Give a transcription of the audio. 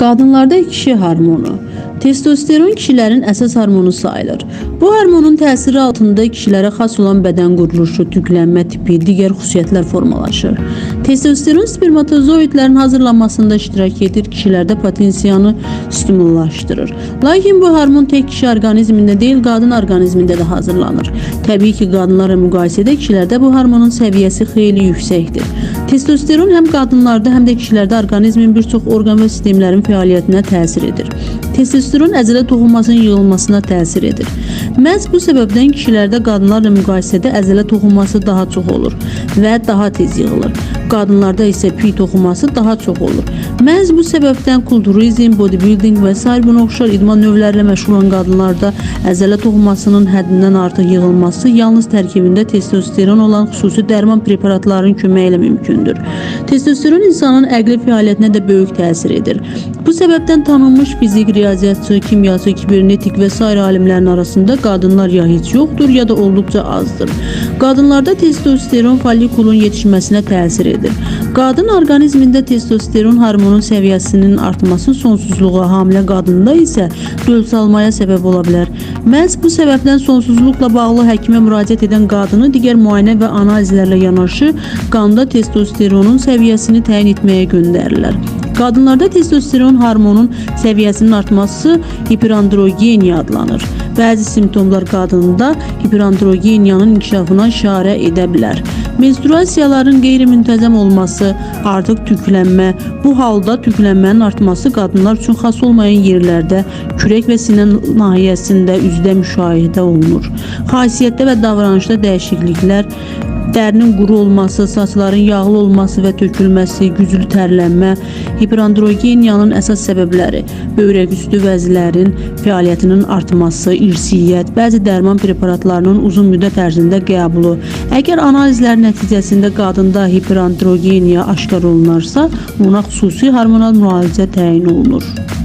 Qadınlarda kişi hormonu. Testosteron kişilərin əsas hormonu sayılır. Bu hormonun təsiri altında kişilərə xas olan bədən quruluşu, tüklənmə tipi, digər xüsusiyyətlər formalaşır. Testosteron spermatozoidlərin hazırlanmasında iştirak edir, kişilərdə potensiyanı stimullaşdırır. Lakin bu hormon tək kişi orqanizmində deyil, qadın orqanizmində də hazırlanır. Təbii ki, qadınlarla müqayisədə kişilərdə bu hormonun səviyyəsi xeyli yüksəkdir. Testosteron həm qadınlarda, həm də kişilərdə orqanizmin bir çox orqan və sistemlərin fəaliyyətinə təsir edir. Testosteron əzələ toxunmasının yığılmasına təsir edir. Məhz bu səbəbdən kişilərdə qadınlarla müqayisədə əzələ toxunması daha çox olur və daha tez yığılır. Qadınlarda isə piy toxunması daha çox olur. Məhz bu səbəbdən kulturizm, bodybuilding və sair buna oxşar idman növləri ilə məşğul olan qadınlarda əzələ toxunmasının həddindən artıq yığılması yalnız tərkibində testosteron olan xüsusi dərman preparatlarının köməyi mümkündür. Testosteron insanın əqli fəaliyyətinə də böyük təsir edir. Bu səbəbdən tanınmış fizik, riyaziyyatçı, kimyası, kibernetik və sair alimlərin arasında qadınlar ya heç yoxdur, ya da olduqca azdır. Qadınlarda testosteron follikulun yetişməsinə təsir edir. Qadın orqanizmində testosteron hormonun səviyyəsinin artması sonsuzluğa, hamilə qadında isə döl salmaya səbəb ola bilər. Məhz bu səbəbdən sonsuzluqla bağlı həkimə müraciət edən qadını digər müayinə və analizlərlə yanaşı qanda testosteronun səviyyəsini təyin etməyə göndərirlər. Qadınlarda testosteron hormonun səviyyəsinin artması hiperandrogeniya adlanır. Bəzi simptomlar qadında hiperandrogeniyanın inkişafına işarə edə bilər. Menstruasiyaların qeyri-müntəzəm olması, artıq tüklənmə, bu halda tüklənmənin artması qadınlar üçün xas olmayan yerlərdə, kürək və sinə nahiyəsində üzdə müşahidə olunur. Xasiyyətdə və davranışda dəyişikliklər, dərinin quru olması, saçların yağlı olması və tökülməsi, güclü tərlənmə, hiperandrogeniyanın əsas səbəbləri, böyrək üstü vəzlərin fəaliyyətinin artması, irsiyyət, bəzi dərman preparatlarının uzun müddət ərzində qəbulu. Əgər analizlər nəticəsində qadında hiperandrogeniya aşkar olunarsa, ona xüsusi hormonal müalicə təyin olunur.